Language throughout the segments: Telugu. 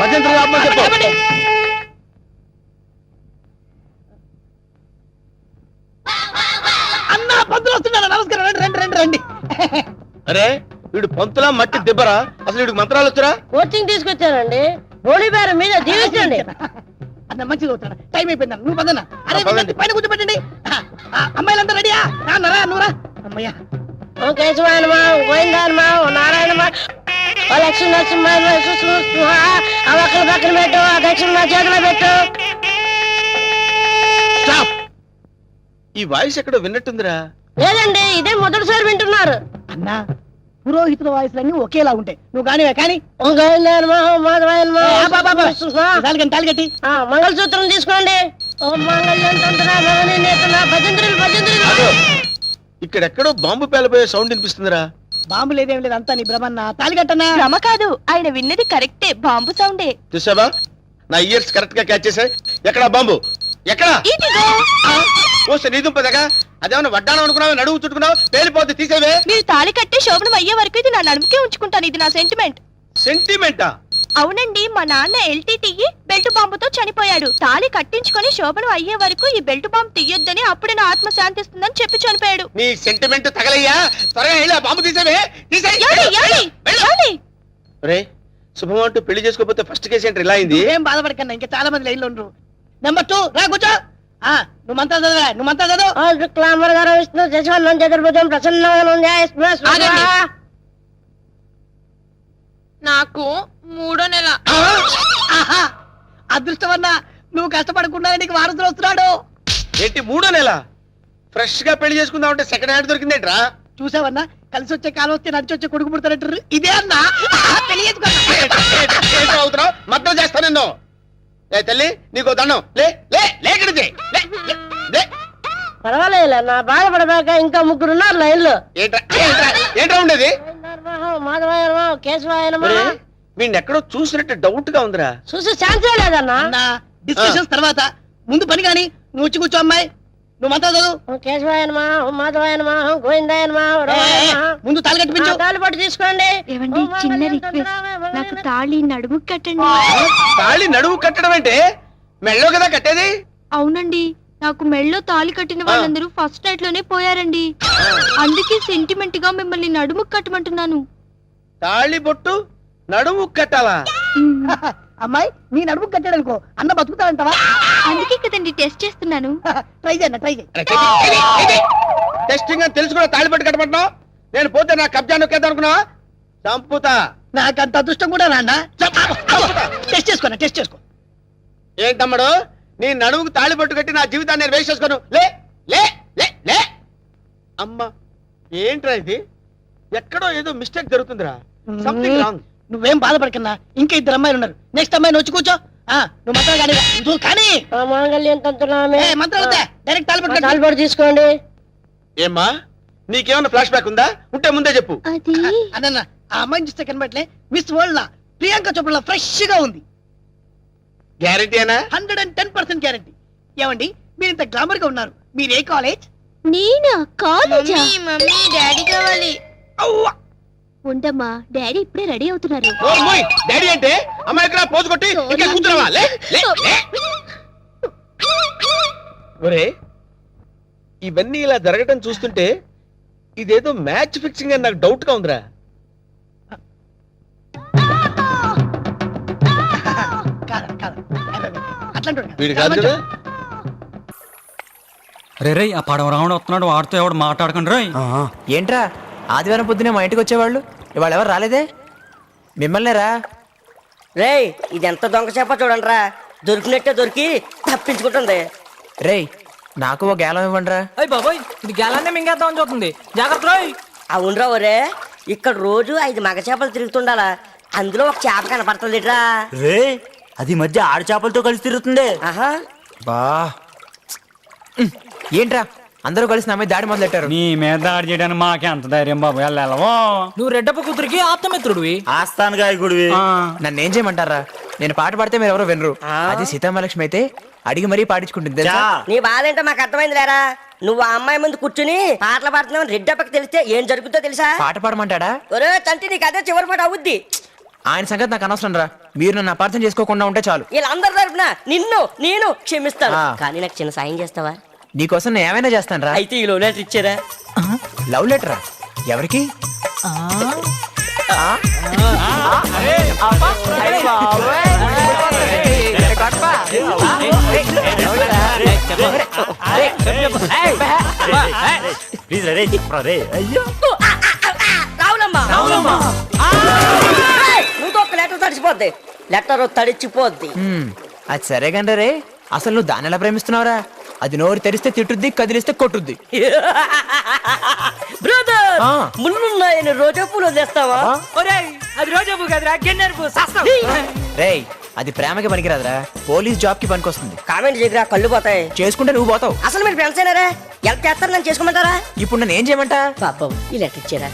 భజంత్రి ఆపమని చెప్పు. చెప్పండి. అన్నా పంతులు వస్తున్నాడు. నమస్కారం. రండి రండి రండి రండి. అరే వీడు పంతులా మట్టి దిబ్బరా? అసలు వీడికి మంత్రాలు వచ్చురా? కోచింగ్ తీసుకొచ్చానండి బేరం మీద దీవించండి అన్న మంచిది అవుతాడు టైం అయిపోయింది నువ్వు పదన్నా. అరే పదండి. పైన కూర్చోబెట్టండి. ఆ, ఆ, అమ్మాయిలంతా రెడీయా? నరా నువ్వురా అమ్మయ్యా. ఓ కేశవాయనమా ఓ గోవిందాయనమా ఓ నారాయణమా లక్ష్మీ నరసింహ ఆ ఒక్కల పక్కన పెట్టు ఆ దక్షిణ నా చేతిలో పెట్టు. స్టాప్ ఈ వాయిస్ ఎక్కడో విన్నట్టుందిరా. లేదండి ఇదే మొదటిసారి వింటున్నారు. అన్నా పురోహితుల వాయిస్లన్నీ ఒకేలా ఉంటాయి. నువ్వు కానివే కానీ. తాలిగట్టి మంగళసూత్రం తీసుకోండి. ఇక్కడెక్కడో బాంబు పేలబోయే సౌండ్ వినిపిస్తుందిరా. బాంబు లేదేం లేదు అంతా నీ భ్రమన్న. తాలిగట్టన్నా? భ్రమ కాదు ఆయన విన్నది కరెక్టే బాంబు సౌండే. చూసావా? నా ఇయర్స్ కరెక్ట్గా క్యాచ్ చేసాయి ఎక్కడా బాంబు? ఎక్కడా? ఇదిగో. నీ దుంపదగా అదేమన్నా వడ్డానం అనుకున్నావు? నడువు చుట్టుకున్నావు? పేలిపోతే తీసేవే. మీరు తాళి కట్టి శోభనం అయ్యే వరకు ఇది నా నడుముకే ఉంచుకుంటాను ఇది నా సెంటిమెంట్ సెంటిమెంటా అవునండి మా నాన్న ఎల్టీటీ బెల్ట్ బాంబుతో చనిపోయాడు. తాళి కట్టించుకొని శోభనం అయ్యే వరకు ఈ బెల్ట్ బాంబు తీయొద్దని అప్పుడే నా ఆత్మ శాంతిస్తుందని చెప్పి చనిపోయాడు. నీ సెంటిమెంట్ తగలయ్యా? త్వరగా వెళ్ళి ఆ బాంబు తీసేవే? రే శుభం అంటూ పెళ్ళి చేసుకోకపోతే ఫస్ట్ కేసు ఏంటి ఇలా అయింది? ఏం బాధపడకన్నా ఇంకా చాలా మంది లైన్లో ఉండరు. నెంబర్ టూ రా కూర్చో. ఆ, నువ్వు మంతా చదవా నువ్వు మంతా చదువు. ఓ శుక్లాంబర గారు విష్ణు శశివర్ణం చతుర్భుజం ప్రసన్నం. నాకు మూడో నెల. ఆహా! అదృష్టమన్నా నువ్వు కష్టపడకుండా నీకు వారసులు వస్తున్నాడు. ఏంటి మూడో నెల? ఫ్రెష్గా పెళ్ళి చేసుకుందాం అంటే సెకండ్ హ్యాండ్ దొరికిందేంట్రా? చూసావన్నా కలిసి వచ్చే కాలం వస్తే నడిచి వచ్చే కొడుకు పుడతారంటారు ఇదే అన్నా? అవుతున్నావు? మద్దతు చేస్తా నిన్ను. ఏ తల్లి నీకు దండం. లే లే లే ఇక్కడి నుంచి. లే లే, లే. పర్వాలేదు నా బాధపడబాక ఇంకా ముగ్గురు ఉన్నారు లైన్లో ఏంట్రా ఏంట్రా ఏంట్రా ఉండేది? మాధవాయనమా కేశవాయనమా వీడిని ఎక్కడో చూసినట్టు డౌట్గా ఉందిరా. చూసి ఛాన్సే లేదన్నా? డిస్కషన్స్ తర్వాత. ముందు పని కానీ నువ్వు వచ్చి కూర్చో అమ్మాయి. నువ్వు మంతా చదువు. ఓ కేశవాయనమా మాధవాయనమా గోవిందాయనమా. ముందు తాలిగట్టి ఆ, పించు తాళిపట్టు తీసుకోండి. ఏవండి చిన్న రిక్వెస్ట్ నాకు తాళి నడుము కట్టండి. తాళి నడువు కట్టడం అంటే మెళ్ళో కదా కట్టేది? అవునండి. నాకు మెళ్ళో తాళి కట్టిన వాళ్ళందరూ ఫస్ట్ నైట్లోనే పోయారండి. అందుకే సెంటిమెంట్గా మిమ్మల్ని నడుము కట్టమంటున్నాను. తాళి బొట్టు నడుము కట్టాలా? అమ్మాయి నీ నడుము కట్టాడనుకో అన్న బతుకుతాడంటావా? అందుకే కదండి టెస్ట్ చేస్తున్నాను. ట్రై చేయన్న ట్రై చేయి టెస్టింగ్ అని తెలుసు కూడా తాళి పట్టు కట్టమంటున్నావు? నేను పోతే నా కబ్జా నొక్కేద్దాం అనుకున్నావా చంపుతా. నాకంత అదృష్టం కూడా నాన్న టెస్ట్ చేసుకోనా టెస్ట్ చేసుకో. ఏంటమ్మడు? నీ నడుముకు తాళి పట్టు కట్టి నా జీవితాన్ని నేను వేస్ట్ చేసుకోను. లే లే లే లే. అమ్మా ఏంట్రా ఇది? ఎక్కడో ఏదో మిస్టేక్ జరుగుతుందిరా. సంథింగ్ రాంగ్ నువ్వేం బాధపడకన్నా ఇంకా ఇద్దరు అమ్మాయిలు ఉన్నారు. నెక్స్ట్ అమ్మాయిని వచ్చి కూర్చో. ఆ, నువ్వు మంత్రాలు కానీ నువ్వు కానీ. మాంగళ్యం తంత్రామే. ఏ, మంత్రాలు వద్దా. డైరెక్ట్ తాళి పట్టుకో. తాళిపట్టు తీసుకోండి. ఏమ్మా నీకేమన్నా ఫ్లాష్ బ్యాక్ ఉందా? ఉంటే ముందే చెప్పు. అది? అదన్న ఆ అమ్మాయిని చూస్తే కనబట్లే మిస్ వరల్డ్ లా ప్రియాంక చోప్రా ఫ్రెష్గా ఉంది. గ్యారంటీనా hundred and ten percent guarantee ఏమండి మీరు ఇంత గ్లామర్గా ఉన్నారు. మీరు ఏ కాలేజ్ నేనా? కాలేజా మమ్మీ డాడీ కావాలి. అవ్వా! ఉండమ్మా డాడీ ఇప్పుడే రెడీ అవుతున్నారు. డాడీ అంటే అమ్మాయి ఇక్కడ పోజు కొట్టి ఇంకా కూర్చున్నావా? లే లే లే. ఒరే ఇవన్నీ ఇలా జరగటం చూస్తుంటే ఇదేదో మ్యాచ్ ఫిక్సింగ్ అని నాకు డౌట్గా ఉందిరా. వీడు కాదు రే రే ఆ పడవ రావడం వస్తున్నాడు వాడితో ఎవడు మాట్లాడకండి రే ఏంట్రా? ఆదివారం పొద్దునే మా ఇంటికి వచ్చేవాళ్ళు? ఇవాళ ఎవరు రాలేదే? మిమ్మల్ని రా. రేయ్ ఇది ఎంత దొంగ చేప చూడండిరా. దొరికినట్టే దొరికి తప్పించుకుంటుంది. రేయ్ నాకు ఒక గేలం ఇవ్వండి రా అయ్యి బాబోయ్ ఇది గేలాన్ని మింగేద్దామని చూస్తుంది. జాగ్రత్త రోయ్. అవునరా ఒరే ఇక్కడ రోజు ఐదు మగ చేపలు తిరుగుతుండాలా. అందులో ఒక చేప కనపడుతుందిట్రా. రే అది మధ్య ఆడ చేపలతో కలిసి తిరుగుతుంది. ఆహా. బా. ఏంట్రా? అందరూ కలిసి నా మీద దాడి మొదలెట్టారు? నీ మీద దాడి చేయడానికి మాకే అంత ధైర్యం బాబు వెళ్ళవో నువ్వు రెడ్డప్ప కూతురికి ఆప్తమిత్రుడివి. ఆస్థాన గాయకుడివి నన్ను ఏం చేయమంటారా? నేను పాట పాడితే మీరు ఎవరో వినరు అది సీతామహాలక్ష్మి అయితే అడిగి మరీ పాడించుకుంటుంది. నీ బాధ ఏంటో మాకు అర్థమైంది లేరా నువ్వు ఆ అమ్మాయి ముందు కూర్చుని పాటలు పాడుతున్నావు రెడ్డప్పకి తెలిస్తే ఏం జరుగుతుందో తెలుసా? పాట పాడమంటాడా? ఒరే తంటి నీకు అదే చివరి పాట అవుద్ది. ఆయన సంగతి నాకు అనవసరం రా మీరు నన్ను అపార్థం చేసుకోకుండా ఉంటే చాలు వీళ్ళందరి తరపున నిన్ను నేను క్షమిస్తాను ఆ. కానీ నాకు చిన్న సాయం చేస్తావా నీకోసం నేను ఏమైనా చేస్తాను రా అయితే ఈ లో లెటర్ ఇచ్చారా లవ్ లెటరా ఎవరికి ప్లీజ్ రే చెప్పరా రే అయ్యో రావులమ్మా లెటర్ తడిచిపోద్ది. లెటర్ తడిచిపోద్ది. అది సరే కంటే రే అసలు నువ్వు దాన్ని ఎలా ప్రేమిస్తున్నావురా? అది నోరు తెరిస్తే తిట్టుద్ది కదిలిస్తే కొట్టుద్ది. బ్రదర్ ఆ. రోజా పూలు వదిలేస్తావా అది రోజు కదరా గిన్నెరు రేయ్ అది ప్రేమకి పనికిరాదురా. పోలీస్ జాబ్కి పనికొస్తుంది. కామెంట్ చేయరా కళ్ళు పోతాయి. చేసుకుంటే నువ్వు పోతావు. అసలు మీరు ఫ్రెండ్స్ అయినారా? ఎలా చేస్తారు నన్ను చేసుకోమంటారా? ఇప్పుడు నన్ను ఏం చేయమంటా? పాపం ఈ లెటర్ ఇచ్చారా.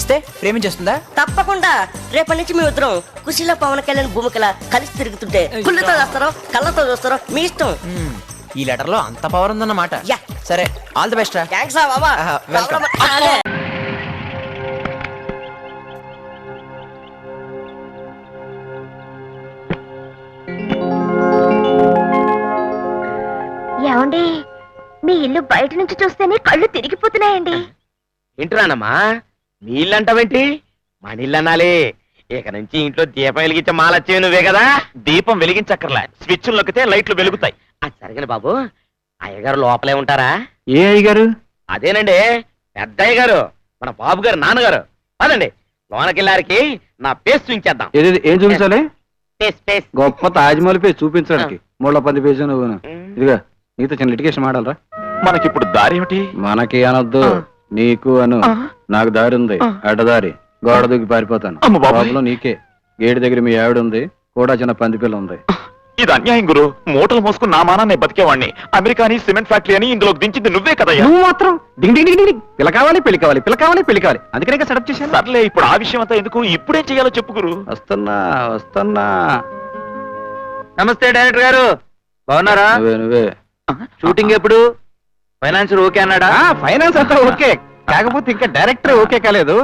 ఇస్తే ప్రేమించేస్తుందా? తప్పకుండా. రేపటి నుంచి మీ ఉత్తరం కుశీల పవన్ కళ్యాణ్ భూమికల కలిసి తిరుగుతుంటే కుళ్ళతో చూస్తారో కళ్ళతో చూస్తారో మీ ఇష్టం. ఈ లెటర్లో అంత పవర్ ఉందన్నమాట. యా. సరే ఆల్ ది బెస్ట్ రా. థ్యాంక్స్ బాబా. ఆహా, welcome. అదే. ఏమండి? మీ ఇల్లు బయట నుంచి చూస్తేనే కళ్ళు తిరిగిపోతున్నాయండి. ఏంటిరానమ్మా నీళ్ళంటావేంటి? మా నీళ్ళన్నాలే. ఇక నుంచి ఇంట్లో దీపం వెలిగించే మాలచ్చే నువ్వే కదా? దీపం వెలిగించక్కర్లే. స్విచ్ నొక్కితే లైట్లు వెలుగుతాయి. అది సరిగిన బాబు అయ్యగారు లోపలే ఉంటారా? ఏ అయ్యగారు? అదేనండి పెద్ద అయ్యగారు మన బాబు గారు నాన్నగారు. అదండి లోనకెళ్ళారికి నా పేస్ట్ చూపించేద్దాం. ఏం చూపించాలి? Paste paste. గొప్ప తాజ్మహల్ పేజ్ చూపించడానికి. ముళ్ళ పంది పేజ్ నువ్వు ఇదిగా నీతో చిన్న లిటికేషన్ మాడాలరా మనకిప్పుడు దారి ఏమిటి? మనకి అనొద్దు. నీకు అను. నాకు దారి ఉంది అడ్డదారి గోడ దూకి పారిపోతాను. లోపల నీకే. గేటు దగ్గర మీ ఆవిడ ఉంది కూడా చిన్న పంది పిల్ల ఉంది ఇది అన్యాయం గురు. మూటలు మోసుకుని నా మానాన్ని బతికేవాడిని అమెరికాని సిమెంట్ ఫ్యాక్టరీ అని ఇందులో దించింది నువ్వే కదయ్యా. నువ్వు మాత్రం డింగ్ డింగ్ డింగ్ డింగ్. పిల్ల కావాలి పెళ్ళి కావాలి పిల్ల కావాలి పెళ్ళి కావాలి. అందుకనే సెటప్ చేశాను. సర్లే ఇప్పుడు ఆ విషయం అంతా ఎందుకు? ఇప్పుడేం చేయాలో చెప్పు గురు. వస్తున్నా వస్తున్నా. నమస్తే డైరెక్టర్ గారు. బాగున్నారా? నువ్వే నువ్వే. షూటింగ్ ఎప్పుడు? ఫైనాన్సర్ ఓకే అన్నాడా? ఫైనాన్స్ అంతా ఓకే. కాకపోతే ఇంకా డైరెక్టర్ ఓకే కాలేదు.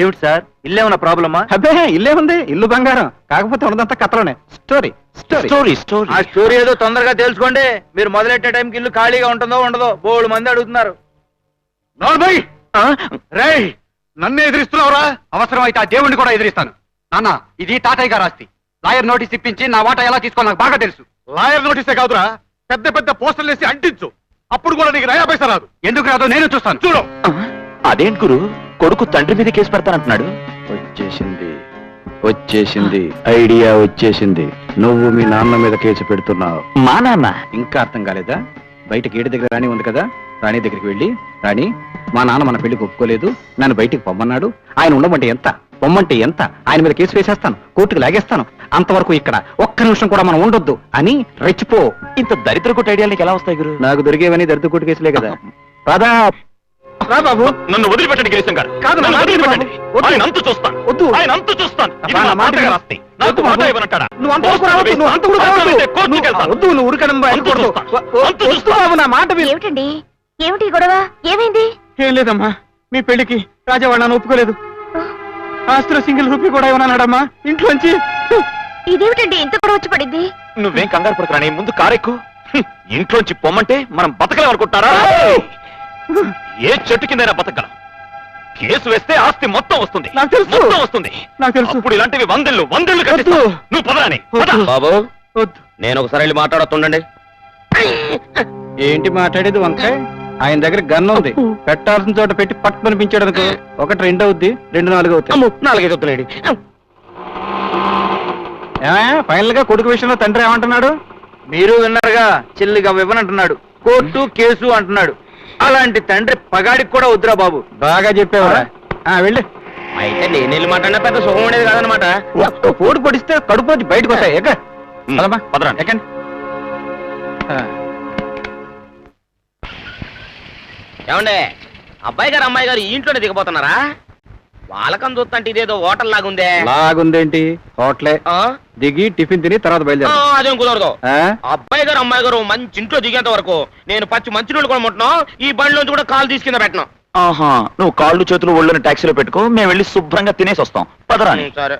ఏమిటి సార్? ఇల్లేమన్నా ప్రాబ్లమా? అబ్బే ఇల్లే ఉంది. ఇల్లు బంగారం. కాకపోతే ఉన్నదంతా కథలోనే. స్టోరీ స్టోరీ స్టోరీ స్టోరీ ఆ స్టోరీ ఏదో తొందరగా తెలుసుకోండి. మీరు మొదలెట్టే టైంకి ఇల్లు ఖాళీగా ఉంటుందో ఉండదో బోడు మంది అడుగుతున్నారు. నోర్మయ్ రేయ్! నన్ను ఎదిరిస్తున్నావురా? అవసరం అయితే ఆ దేవుణ్ణి కూడా ఎదిరిస్తాను. నాన్న ఇది టాటయ్య గారు ఆస్తి. లాయర్ నోటీస్ ఇప్పించి నా వాటా ఎలా తీసుకోవాలి నాకు బాగా తెలుసు. లాయర్ నోటీసే కాదురా. పెద్ద పెద్ద పోస్టర్లు వేసి అంటించు. అప్పుడు కూడా నీకు నయా పైసా రాదు. ఎందుకు రాదో నేను చూస్తాను. చూడు. అదేంటి గురు? కొడుకు తండ్రి మీద కేసు పెడతానంటున్నాడు. వచ్చేసింది. వచ్చేసింది. ఐడియా వచ్చేసింది. నువ్వు మీ నాన్న మీద కేసు పెడుతున్నావు. మా నాన్న? ఇంకా అర్థం కాలేదా? బయట గేటు దగ్గర రాణి ఉంది కదా? రాణి దగ్గరికి వెళ్ళి రాణి మా నాన్న మన పెళ్ళికి ఒప్పుకోలేదు. నన్ను బయటికి పొమ్మన్నాడు. ఆయన ఉండమంటే ఎంత? పొమ్మంటే ఎంత? ఆయన మీద కేసు వేసేస్తాను. కోర్టుకు లాగేస్తాను. అంతవరకు ఇక్కడ ఒక్క నిమిషం కూడా మనం ఉండొద్దు అని రెచ్చిపో ఇంత దరిద్ర కొట్టు ఐడియాలు నీకు ఎలా వస్తాయి గురు నాకు దొరికేవని దరిద్ర కోర్టు కేసులే కదా పదా రా బాబు నన్ను వదిలిపెట్టండి గారు కాదు, నన్ను. వదిలిపెట్టండి. ఆయన అంతు చూస్తాను వద్దు. ఆయన అంతు చూస్తాను ఇది అబ్బా, నా నా మాట తాతగారి విను. ఆస్తి. నాకు వద్దు వాటా బాబు. ఇవ్వనంటాడా? నువ్వు అంతవరకు రావద్దు, నువ్వు అంతవరకు రావద్దు. అవసరమైతే కోర్టుకి వెళ్తాను. వద్దు నువ్వు ఉరకడం అంతు చూస్తాను. అంతు వద్దు చూస్తాను. బాబు నా మాట విను ఏమిటండి ఏమిటి ఈ గొడవ ఏమైంది ఏం లేదమ్మా మీ పెళ్ళికి రాజావాడు నన్ను ఒప్పుకోలేదు ఆస్తిలో సింగిల్ రూపీ కూడా ఇవ్వనన్నాడమ్మా ఇంట్లోంచి ఇదేమిటండి ఇంత గొడవ వచ్చి పడింది? నువ్వేం కంగారు పడకరాని ముందు కారెక్కు. ఇంట్లోంచి పొమ్మంటే మనం బతకలేం అనుకుంటారా ఏ చెట్టు కిందైనా బతకగలం. కేసు వేస్తే ఆస్తి మొత్తం వస్తుంది. నాకు తెలుసు. మొత్తం వస్తుంది. నాకు తెలుసు. అప్పుడు ఇలాంటివి వందలు వందలు. వద్దు. నువ్వు పదరాని వద్దు. బాబు వద్దు. నేను ఒకసారి వెళ్ళి మాట్లాడుతుండండి ఏంటి మాట్లాడేది వంకాయ? ఆయన దగ్గర గన్ ఉంది. పెట్టాల్సిన చోట పెట్టి పట్టు అనిపించాడు అనుకో ఒకటి రెండు అవుద్ది రెండు నాలుగు అవుతాయి నాలుగైదు ఫైనల్గా కొడుకు విషయంలో తండ్రి ఏమంటున్నాడు? మీరు విన్నారుగా చెల్లిగా ఇవ్వనంటున్నాడు కోర్టు కేసు అంటున్నాడు. అలాంటి తండ్రి పగాడికి కూడా వద్దురా బాబు. బాగా చెప్పేవరా. ఆ, వెళ్ళు. అయితే నేను వెళ్ళి మాట్లాడినా పెద్ద సుఖం ఉండేది కాదనమాట పోటు పొడిస్తే కడుపు వచ్చి బయటకు వస్తాయి. ఎక్క హ్మ్. పదమ్మా. పదరాని. ఎక్కండి. ఏమండే అబ్బాయి గారు అమ్మాయి గారు ఈ ఇంట్లోనే దిగబోతున్నారా? వాళ్ళకం చూస్తుంటే ఇదేదో హోటల్ లాగుందే. లాగుందేంటి? హోటలే. ఆ? దిగి టిఫిన్ తిని తర్వాత బయలుదేరు. అదేం కుదరదు? అబ్బాయి గారు అమ్మాయి గారు మంచి ఇంట్లో దిగేంత వరకు నేను పచ్చి మంచినీళ్ళు కూడా ముట్టను ఈ బండిలోంచి కూడా కాలు తీసుకుందా పెట్టను. ఆహా నువ్వు కాళ్ళు చేతులు ఒళ్ళని టాక్సీలో పెట్టుకో మేము వెళ్ళి శుభ్రంగా తినేసి వస్తాం పదరాని సరే.